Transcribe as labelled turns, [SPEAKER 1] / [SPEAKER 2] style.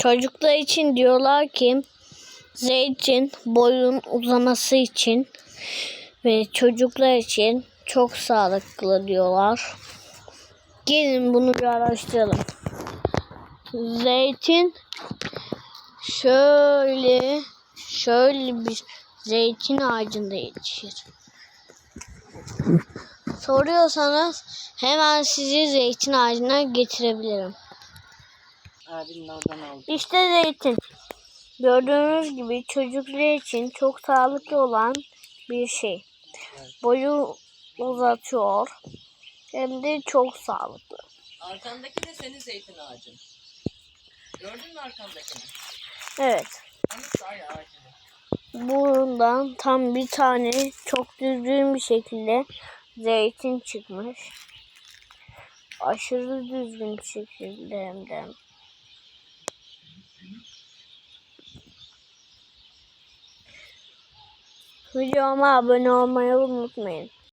[SPEAKER 1] Çocuklar için diyorlar ki zeytin boyun uzaması için ve çocuklar için çok sağlıklı diyorlar. Gelin bunu bir araştıralım. Zeytin şöyle şöyle bir zeytin ağacında yetişir. Soruyorsanız hemen sizi zeytin ağacına getirebilirim.
[SPEAKER 2] Abinin oradan aldım.
[SPEAKER 1] İşte zeytin. Gördüğünüz gibi çocuklar için çok sağlıklı olan bir şey. Boyu uzatıyor. Hem de çok sağlıklı.
[SPEAKER 2] Arkandaki de senin zeytin ağacın. Gördün mü arkandakini?
[SPEAKER 1] Evet. Bundan tam bir tane çok düzgün bir şekilde zeytin çıkmış. Aşırı düzgün bir şekilde hem de. Videoma abone olmayı unutmayın.